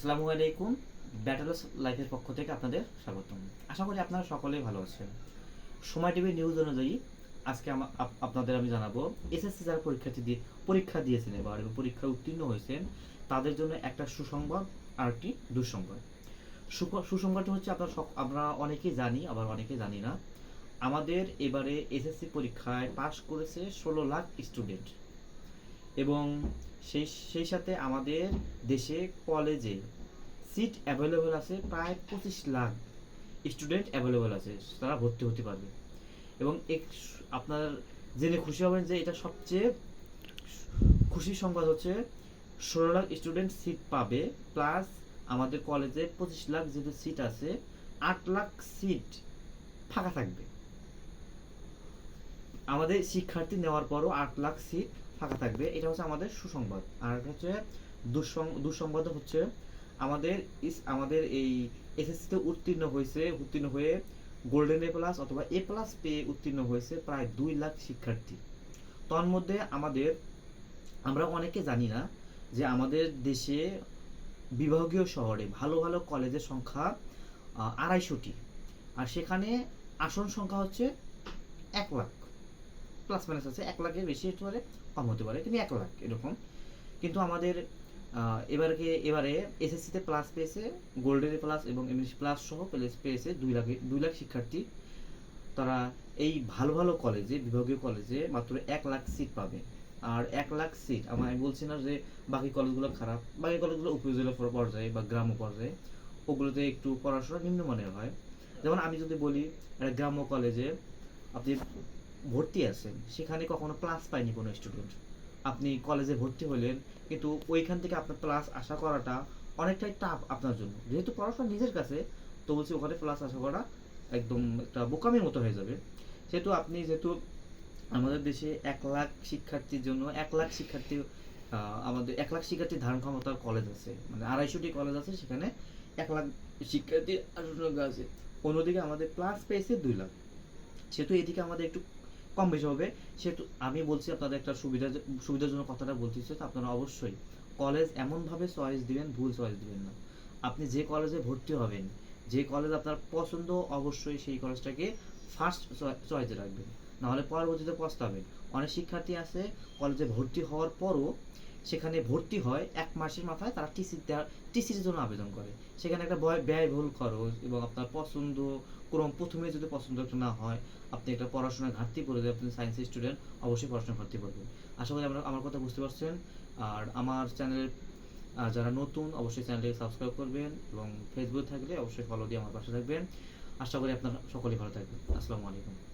আসসালামু আলাইকুম ব্যাটেলস লাইফের পক্ষ থেকে আপনাদের স্বাগতম। আশা করি আপনারা সকলেই ভালো আছেন। সময় টিভি নিউজ অনুযায়ী, আজকে আপ- আপনাদের আমি জানাব এসএসসি যারা পরীক্ষার্থী দিয়ে পরীক্ষা দিয়েছেন এবার এবং পরীক্ষায় উত্তীর্ণ হয়েছেন, তাদের জন্য একটা সুসংবাদ আর একটি দুঃসংবাদ। সুসংবাদটা হচ্ছে আপনারা আমরা অনেকেই জানি, আবার অনেকে জানি না। আমাদের এবারে এসএসসি পরীক্ষায় পাশ করেছে ষোলো লাখ স্টুডেন্ট এবং সেই সেই সাথে আমাদের দেশে কলেজে সিট অ্যাভেলেবল আছে প্রায় পঁচিশ লাখ স্টুডেন্ট অ্যাভেলেবল আছে, তারা ভর্তি হতে পারবে। এবং এক- আপনার জেনে খুশি হবেন যে এটা সবচেয়ে খুশির সংবাদ হচ্ছে ষোলো লাখ স্টুডেন্ট সিট পাবে প্লাস আমাদের কলেজে পঁচিশ লাখ যেহেতু সিট আছে, আট লাখ সিট ফাঁকা থাকবে। আমাদের শিক্ষার্থী নেওয়ার পরও আট লাখ সিট ফাঁকা থাকবে। এটা হচ্ছে আমাদের সুসংবাদ। আর হচ্ছে দুঃসং- দুঃসংবাদ হচ্ছে আমাদের ইস, আমাদের এই এসএসসিতে উত্তীর্ণ হয়েছে, উত্তীর্ণ হয়ে গোল্ডেন এ প্লাস অথবা এ প্লাস পেয়ে উত্তীর্ণ হয়েছে প্রায় দুই লাখ শিক্ষার্থী। তন্মধ্যে আমাদের, আমরা অনেকে জানি না যে আমাদের দেশে বিভাগীয় শহরে ভালো ভালো কলেজের সংখ্যা আড়াইশোটি। আর সেখানে আসন সংখ্যা হচ্ছে এক লাখ। প্লাস মাইনাস আছে, এক লাখের বেশি হতে পারে, কম হতে পারে কিন্তু এক লাখ এরকম। কিন্তু আমাদের এবারকে, এবারে এসএসসিতে প্লাস পেয়েছে গোল্ডেন প্লাস এবং ইংলিশ প্লাস সহ প্লাস পেয়েছে দুই লাখ দুই লাখ শিক্ষার্থী। তারা এই ভালো ভালো কলেজে বিভাগীয় কলেজে মাত্র এক লাখ সিট পাবে। আর এক লাখ সিট আমি বলছি না যে বাকি কলেজগুলো খারাপ, বাকি কলেজগুলো উপজেলা পর- পর্যায়ে বা গ্রাম্য পর্যায়ে, ওগুলোতে একটু পড়াশোনা নিম্নমানের হয়। যেমন আমি যদি বলি, একটা গ্রাম্য কলেজে আপনি ভর্তি আছেন, সেখানে কখনো প্লাস পায়নি কোনো স্টুডেন্ট আপনি কলেজে ভর্তি হলেন, কিন্তু ওইখান থেকে আপনার প্লাস আশা করাটা অনেকটাই টাফ আপনার জন্য। যেহেতু পড়াশোনা নিজের কাছে, তো বলছি ওখানে প্লাস আশা করা একদম একটা বোকামির মতো হয়ে যাবে। সেহেতু আপনি যেহেতু আমাদের দেশে এক লাখ শিক্ষার্থীর জন্য, এক লাখ শিক্ষার্থী আমাদের এক লাখ শিক্ষার্থী ধারণ ক্ষমতার কলেজ আছে মানে আড়াইশোটি কলেজ আছে, সেখানে এক লাখ শিক্ষার্থী আছে। অন্যদিকে আমাদের প্লাস পেয়েছে দুই লাখ। সেহেতু এদিকে আমাদের একটু কম বেশি হবে। সেহেতু আমি বলছি আপনাদের একটা সুবিধা সুবিধার জন্য কথাটা বলতেছি, তো আপনারা অবশ্যই কলেজ এমনভাবে চয়েস দিবেন, ভুল চয়েস দিবেন না। আপনি যে কলেজে ভর্তি হবেন, যে কলেজ আপনার পছন্দ, অবশ্যই সেই কলেজটাকে ফার্স্ট চয়েসে রাখবেন। নাহলে পরবর্তীতে পস্তাবেন। অনেক শিক্ষার্থী আছে কলেজে ভর্তি হওয়ার পরও সেখানে ভর্তি হয়, এক মাসের মাথায় তারা টিসি টিসির জন্য আবেদন করে। সেখানে একটা ব্যয় ব্যয়বহুল খরচ এবং আপনার পছন্দ ক্রম প্রথমে যদি পছন্দ একটা না হয়, আপনি একটা পড়াশোনার ঘাটতি পড়ে যায়, আপনি সায়েন্সের স্টুডেন্ট অবশ্যই পড়াশোনা ঘাটতি পড়বেন আশা করি আমরা, আমার কথা বুঝতে পারছেন। আর আমার চ্যানেলের যারা নতুন, অবশ্যই চ্যানেলটি সাবস্ক্রাইব করবেন এবং ফেসবুক থাকলে অবশ্যই ফলো দিয়ে আমার পাশে থাকবেন। আশা করি আপনারা সকলেই ভালো থাকবেন। আসসালামু আলাইকুম।